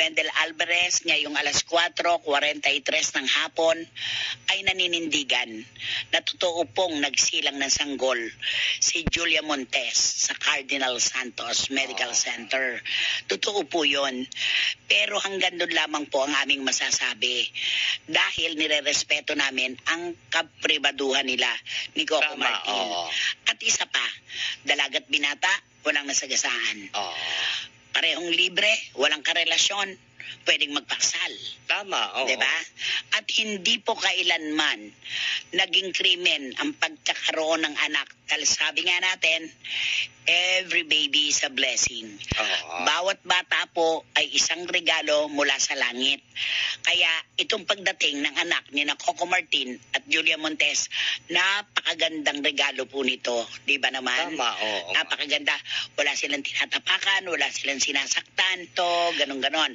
Wendell Alvarez ngayong alas 4.43 ng hapon ay naninindigan na totoo pong nagsilang ng sanggol si Julia Montes sa Cardinal Santos Medical Center. Totoo po yon. Pero hanggang doon lamang po ang aming masasabi dahil nirerespeto namin ang kapribaduhan nila ni Coco Tama, Martin. oo. At isa pa, dalagat binata, walang nasagasaan. Oo. Parehong libre, walang karelasyon, pwedeng magpaksal. Tama, oo. ba? At hindi po kailanman naging krimen ang pagkakaroon ng anak. Dahil sabi nga natin, every baby is a blessing. Oo. Bawat bata po ay isang regalo mula sa langit. Kaya itong pagdating ng anak ni na Coco Martin at Julia Montes, napakagandang regalo po nito. Di ba naman? Tama, oo. Napakaganda. Wala silang tinatapakan, wala silang sinasaktan to, ganun-ganon.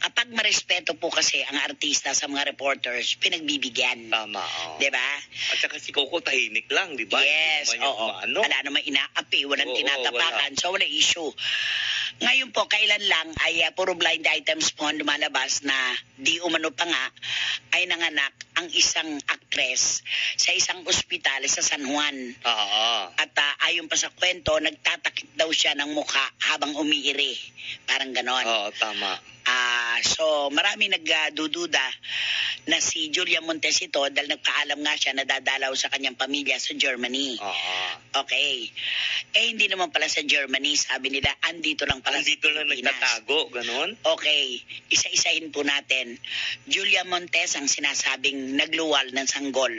Kapag marespeto po kasi ang artista sa mga reporters, pinagbibigyan. Tama, oo. Di ba? At saka si Coco tahimik lang, di ba? Yes, yung oo. Ano? Wala namang inaapi, walang Oo, tinatapakan, so wala issue. Ngayon po, kailan lang ay ah, puro blind items po ang lumalabas na di umano pa nga ay nanganak ang isang aktres sa isang ospital sa San Juan. Oo. At ah, ayon pa sa kwento, nagtatakip daw siya ng mukha habang umiiri. Parang ganon. Oo, tama. So marami nagdududa na si Julia Montes ito dahil nagpaalam nga siya na dadalaw sa kanyang pamilya sa Germany. Oo. Okay. Eh hindi naman pala sa Germany, sabi nila andito lang pala Andito sa lang Pilipinas. nagtatago, ganun? Okay, isa-isahin po natin. Julia Montes ang sinasabing nagluwal ng sanggol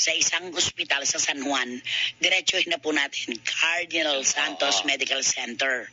sa isang ospital sa San Juan. Diretsuhin na po natin, Cardinal Santos Oo. Medical Center.